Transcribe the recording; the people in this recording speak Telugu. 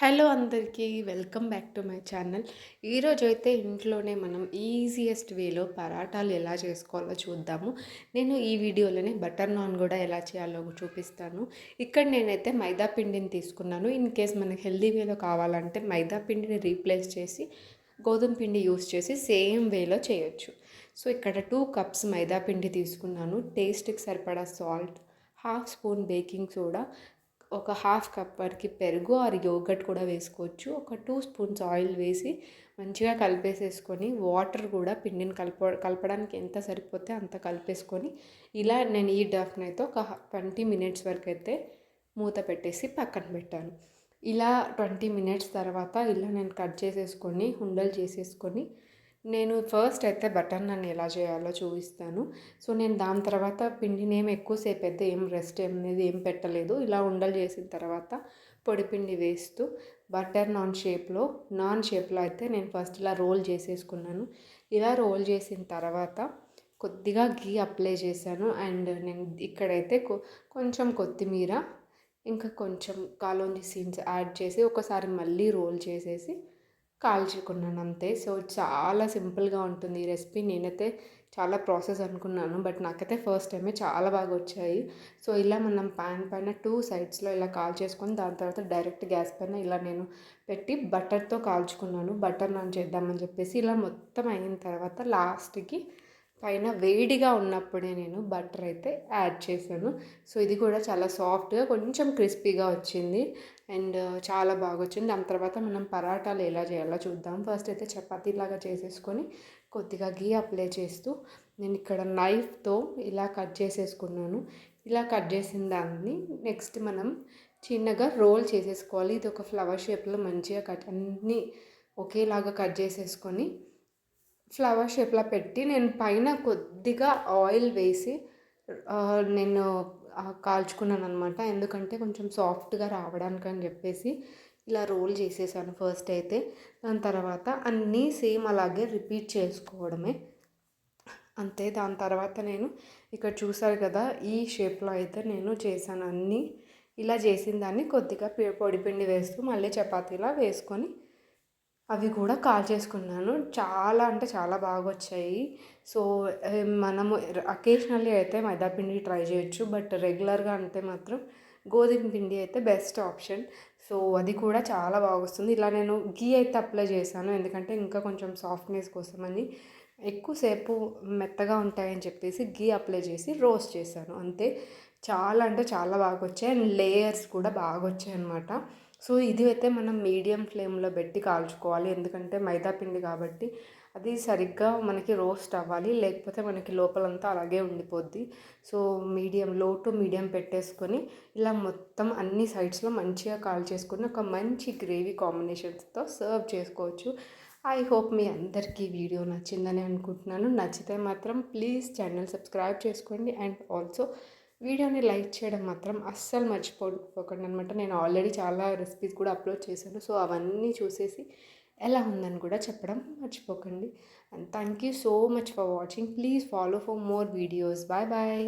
హలో అందరికీ welcome back to my channel. ఈరోజు అయితే ఇంట్లోనే మనం ఈజియెస్ట్ వేలో పరాటాలు ఎలా చేసుకోవాలో చూద్దాము. నేను ఈ వీడియోలోనే బటర్ నాన్ కూడా ఎలా చేయాలో చూపిస్తాను. ఇక్కడ నేనైతే మైదా పిండిని తీసుకున్నాను. ఇన్ కేస్ మనకి హెల్దీ వేలో కావాలంటే మైదా పిండిని రీప్లేస్ చేసి గోధుమ పిండి యూస్ చేసి సేమ్ వేలో చేయొచ్చు. సో ఇక్కడ టూ కప్స్ మైదా పిండి తీసుకున్నాను. టేస్ట్కి సరిపడా salt half spoon baking soda ఒక హాఫ్ కప్ వరకు పెరుగు ఆర్ యోగట్ కూడా వేసుకోవచ్చు. ఒక టూ స్పూన్స్ ఆయిల్ వేసి మంచిగా కలిపేసేసుకొని వాటర్ కూడా పిండిని కలప కలపడానికి ఎంత సరిపోతే అంత కలిపేసుకొని ఇలా నేను ఈ డఫ్నైతే ఒక ట్వంటీ మినిట్స్ వరకు అయితే మూత పెట్టేసి పక్కన పెట్టాను. ఇలా ట్వంటీ మినిట్స్ తర్వాత ఇలా నేను కట్ చేసేసుకొని ఉండలు చేసేసుకొని నేను ఫస్ట్ అయితే బటర్ నన్ను ఎలా చేయాలో చూపిస్తాను. సో నేను దాని తర్వాత పిండిని ఏం ఎక్కువసేపు అయితే ఏం రెస్ట్ ఏం అనేది ఏం పెట్టలేదు. ఇలా ఉండలు చేసిన తర్వాత పొడిపిండి వేస్తూ బటర్ నాన్ షేప్లో నాన్ షేప్లో అయితే నేను ఫస్ట్ ఇలా రోల్ చేసేసుకున్నాను. ఇలా రోల్ చేసిన తర్వాత కొద్దిగా గీ అప్లై చేశాను. అండ్ నేను ఇక్కడైతే కొంచెం కొత్తిమీర ఇంకా కొంచెం కాలోంజి సీన్స్ యాడ్ చేసి ఒకసారి మళ్ళీ రోల్ చేసేసి కాల్చుకున్నాను అంతే సో చాలా సింపుల్గా ఉంటుంది ఈ రెసిపీ. నేనైతే చాలా ప్రాసెస్ అనుకున్నాను. బట్ నాకైతే ఫస్ట్ టైమే చాలా బాగా వచ్చాయి. సో ఇలా మనం ప్యాన్ పైన టూ సైడ్స్లో ఇలా కాల్ చేసుకొని దాని తర్వాత డైరెక్ట్ గ్యాస్ పైన ఇలా నేను పెట్టి బటర్తో కాల్చుకున్నాను. బటర్ నాన్ చేద్దామని చెప్పేసి ఇలా మొత్తం అయిన తర్వాత లాస్ట్కి పైన వేడిగా ఉన్నప్పుడే నేను బటర్ అయితే యాడ్ చేశాను. సో ఇది కూడా చాలా సాఫ్ట్గా కొంచెం క్రిస్పీగా వచ్చింది. అండ్ చాలా బాగా వచ్చింది. దాని తర్వాత మనం పరాటాలు ఎలా చేయాలో చూద్దాం. ఫస్ట్ అయితే చపాతీలాగా చేసేసుకొని కొద్దిగా గీ అప్లై చేస్తూ నేను ఇక్కడ నైఫ్తో ఇలా కట్ చేసేసుకున్నాను. ఇలా కట్ చేసిన దాన్ని నెక్స్ట్ మనం చిన్నగా రోల్ చేసేసుకోవాలి. ఇది ఒక ఫ్లవర్ షేప్లో మంచిగా కట్ అన్నీ ఒకేలాగా కట్ చేసేసుకొని ఫ్లవర్ షేప్లో పెట్టి నేను పైన కొద్దిగా ఆయిల్ వేసి నేను కాల్చుకున్నాను అనమాట ఎందుకంటే కొంచెం సాఫ్ట్గా రావడానికి అని చెప్పేసి ఇలా రోల్ చేసేసాను ఫస్ట్ అయితే. దాని తర్వాత అన్నీ సేమ్ అలాగే రిపీట్ చేసుకోవడమే. అంతే దాని తర్వాత నేను ఇక్కడ చూసారు కదా ఈ షేప్లో అయితే నేను చేశాను అన్నీ. ఇలా చేసిన దాన్ని కొద్దిగా పొడి పిండి వేస్తూ మళ్ళీ చపాతీలా వేసుకొని అవి కూడా కాల్ చేసుకున్నాను. చాలా అంటే చాలా బాగా వచ్చాయి సో మనము అకేషనల్లీ అయితే మైదా పిండి ట్రై చేయొచ్చు. బట్ రెగ్యులర్గా అంటే మాత్రం గోధుమ పిండి అయితే బెస్ట్ ఆప్షన్. సో అది కూడా చాలా బాగా వస్తుంది ఇలా నేను గీ అయితే అప్లై చేశాను. ఎందుకంటే ఇంకా కొంచెం సాఫ్ట్నెస్ కోసమని ఎక్కువసేపు మెత్తగా ఉంటాయని చెప్పేసి గీ అప్లై చేసి రోస్ట్ చేశాను. అంతే. చాలా అంటే చాలా బాగా వచ్చాయి అండ్ లేయర్స్ కూడా బాగా వచ్చాయి అనమాట సో ఇది అయితే మనం మీడియం ఫ్లేమ్లో పెట్టి కాల్చుకోవాలి. ఎందుకంటే మైదా పిండి కాబట్టి అది సరిగ్గా మనకి రోస్ట్ అవ్వాలి. లేకపోతే మనకి లోపలంతా అలాగే ఉండిపోద్ది. So medium low to medium పెట్టేసుకొని ఇలా మొత్తం అన్ని సైడ్స్లో మంచిగా కాల్ చేసుకొని ఒక మంచి గ్రేవీ కాంబినేషన్స్తో సర్వ్ చేసుకోవచ్చు. ఐ హోప్ మీ అందరికీ వీడియో నచ్చిందని అనుకుంటున్నాను. నచ్చితే మాత్రం ప్లీజ్ ఛానల్ సబ్స్క్రైబ్ చేసుకోండి. అండ్ ఆల్సో వీడియోని లైక్ చేయడం మాత్రం అస్సలు మర్చిపోకండి అనమాట నేను ఆల్రెడీ చాలా రెసిపీస్ కూడా అప్లోడ్ చేశాను. సో అవన్నీ చూసేసి ఎలా ఉందని కూడా చెప్పడం మర్చిపోకండి. And thank you so much for watching please follow for more videos bye bye